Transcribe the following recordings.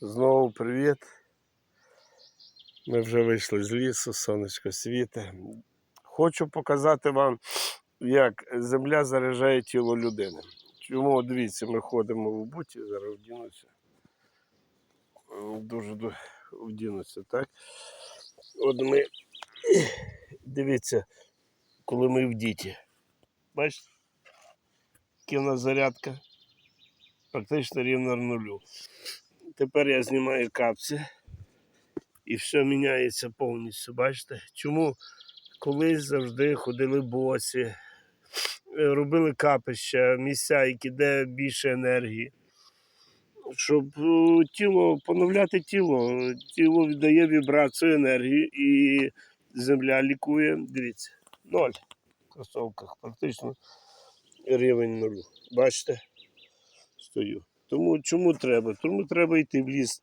Знову привіт. Ми вже вийшли з лісу, сонечко світе. Хочу показати вам, як земля заряджає тіло людини. Чому дивіться, ми ходимо в буті, зараз вдінуся. Дуже ду- вдінуся, так? От ми дивіться, коли ми в діті. Бачите? Яка в нас зарядка? Практично рівно нулю. Тепер я знімаю капці і все міняється повністю. Бачите? Чому колись завжди ходили босі, робили капища, місця, які де більше енергії. Щоб е, тіло, поновляти тіло, тіло віддає вібрацію енергію і земля лікує. Дивіться, ноль в кросовках, практично рівень нулю. Бачите? Стою. Тому чому треба? Тому треба йти в ліс,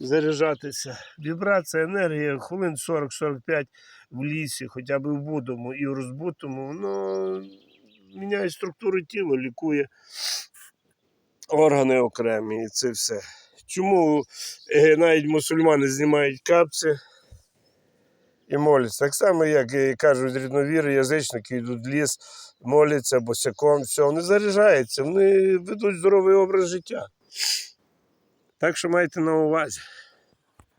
заряджатися. Вібрація, енергія, хвилин 40-45 в лісі, хоча б в будому і в розбутому, воно міняє структуру тіла, лікує органи окремі і це все. Чому е, навіть мусульмани знімають капці і моляться? Так само, як і кажуть рідновіри, язичники йдуть в ліс, моляться босяком, все, вони заряджаються, вони ведуть здоровий образ життя. Так що майте на увазі.